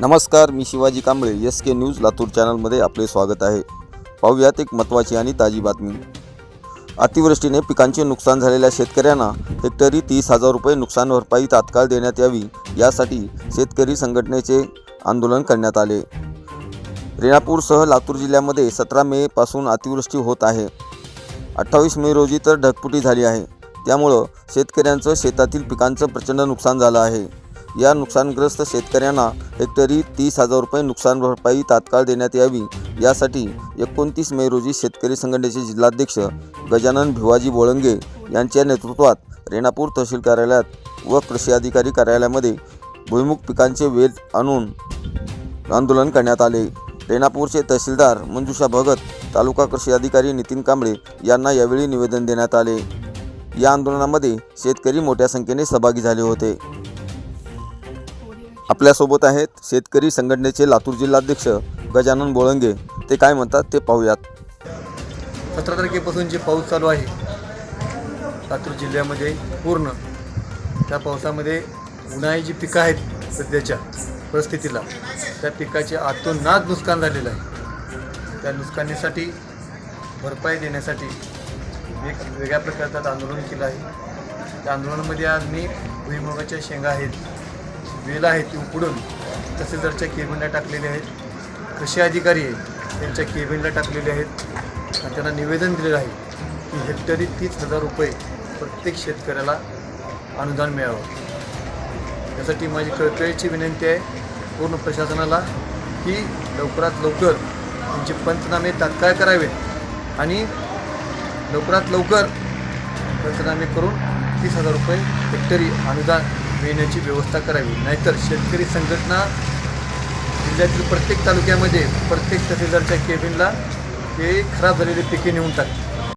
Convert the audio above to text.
नमस्कार मी Shivaji Kamble S K news Latur चॅनलमध्ये आपले स्वागत आहे. पाहूयात एक महत्त्वाची आणि ताजी बातमी. अतिवृष्टीने पिकांचे नुकसान झालेल्या शेतकऱ्यांना हेक्टरी तीस हजार रुपये नुकसान भरपाई तात्काळ देण्यात यावी यासाठी शेतकरी संघटनेचे आंदोलन करण्यात आले. रेणापूरसह लातूर जिल्ह्यामध्ये सतरा मेपासून अतिवृष्टी होत आहे. अठ्ठावीस मे रोजी तर ढगफुटी झाली आहे. त्यामुळं शेतकऱ्यांचं शेतातील पिकांचं प्रचंड नुकसान झालं आहे. या नुकसानग्रस्त शेतकऱ्यांना हेक्टरी तीस हजार रुपये नुकसान भरपाई तात्काळ देण्यात यावी. यासाठी एकोणतीस मे रोजी शेतकरी संघटनेचे जिल्हाध्यक्ष गजानन भिवाजी बोळंगे यांच्या नेतृत्वात रेणापूर तहसील कार्यालयात व कृषी अधिकारी कार्यालयामध्ये भुईमुख पिकांचे वेध आणून आंदोलन करण्यात आले. रेणापूरचे तहसीलदार मंजुषा भगत तालुका कृषी अधिकारी नितीन कांबळे यांना यावेळी निवेदन देण्यात आले. या आंदोलनामध्ये शेतकरी मोठ्या संख्येने सहभागी झाले होते. आपल्यासोबत आहेत शेतकरी संघटनेचे लातूर जिल्हाध्यक्ष गजानन बोळंगे. ते काय म्हणतात ते पाहूयात. सतरा तारखेपासून जे पाऊस चालू आहे लातूर जिल्ह्यामध्ये पूर्ण त्या पावसामध्ये उन्हाळी जी पिकं आहेत सध्याच्या परिस्थितीला त्या पिकाचे आतून नाद नुकसान झालेलं आहे. त्या नुकसानीसाठी भरपाई देण्यासाठी एक वेगळ्या प्रकारचं आंदोलन केलं आहे. त्या आंदोलनामध्ये आज मी भुईमुगाच्या शेंगा आहेत वेल आहे ती उपडून तहसीलदारच्या केबिनला टाकलेले आहेत. कृषी अधिकारी आहेत. त्यांच्या केबिनला टाकलेले आहेत. आणि त्यांना निवेदन दिलेलं आहे की हेक्टरी तीस हजार रुपये प्रत्येक शेतकऱ्याला अनुदान मिळावं. यासाठी माझी कळकळीची विनंती आहे पूर्ण प्रशासनाला की लवकरात लवकर त्यांचे पंचनामे तात्काळ करावेत आणि लवकरात लवकर पंचनामे करून तीस हजार रुपये हेक्टरी अनुदान मिळण्याची व्यवस्था करावी. नाहीतर शेतकरी संघटना जिल्ह्यातील प्रत्येक तालुक्यामध्ये प्रत्येक तहसीलदारच्या केबिनला ते खराब झालेली पिके नेऊन टाकतात